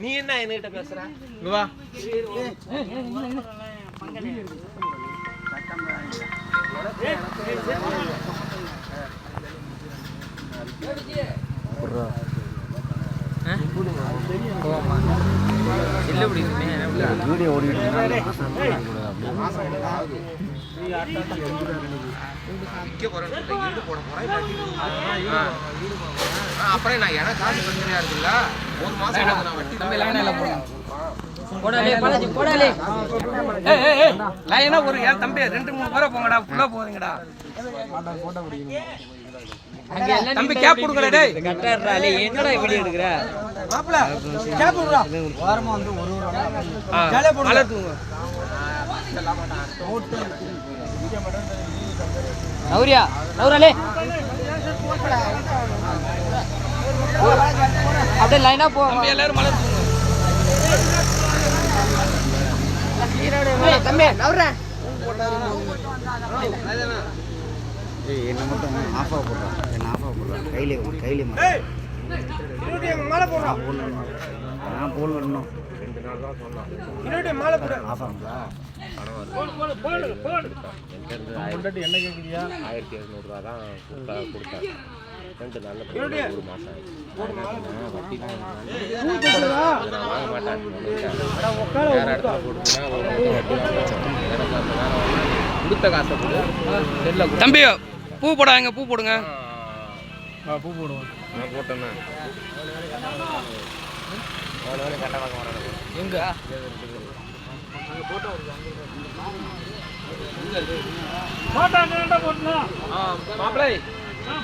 நீ என்ன என்கிட்ட பேசுற வா வீடியோ ஓடிட்டு விற்க போறேன் ஈடு அப்புறம் நான் எனக்கு காசு பிரச்சனையா இருக்குல்ல ஒரு மாசம் எனக்கு நான் வட்டி லைனா போடாலே பாலாஜி போடாலே. லைனா ஒரு ஏன் தம்பி ரெண்டு மூணு பேரை போங்கடா ஃபுல்லா எல்லாம் தம்பி கேப் கொடுக்கல டேய். கட்டாடுறாலே என்னடா வீடியோ எடுக்கிற? மாப்ள கேப் விடுறா வாரமா வந்து ஒரு ஒரு மலர் தூங்க. நௌரியா நௌராலே. அப்படியே லைனா போ. எல்லாரும் மலர் தூங்க ஏய், என்ன மட்டும் ஆஃபா போடுறான் என்ன ஆஃபா போடுறான் கையிலே கையிலே மாட்டேன் மாலை போடுறோம் நான் போன் வரணும் இன்னொரு மாலை போடு. ஆஃபா ஆயிரத்தி எழுநூறுவா தான் கொடுத்தா கொடுத்தேன் ரெண்டு நாளில் ஒரு மாதம் ஆயிடுச்சு. நான் வாங்க மாட்டேன் வேறு இடத்துல போட்டுனா கொடுத்த காசை கொடு. செல்ல கொடு தம்பி பூ போடாங்க பூ போடுங்க. பூ போடுவோம். நான் போட்டேன்னா. அவனே கட்ட வாங்க வரானு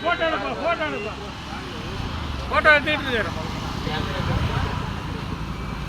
போட்டோ மாப்பிள்ளை போட்டோ எடுத்துட்டு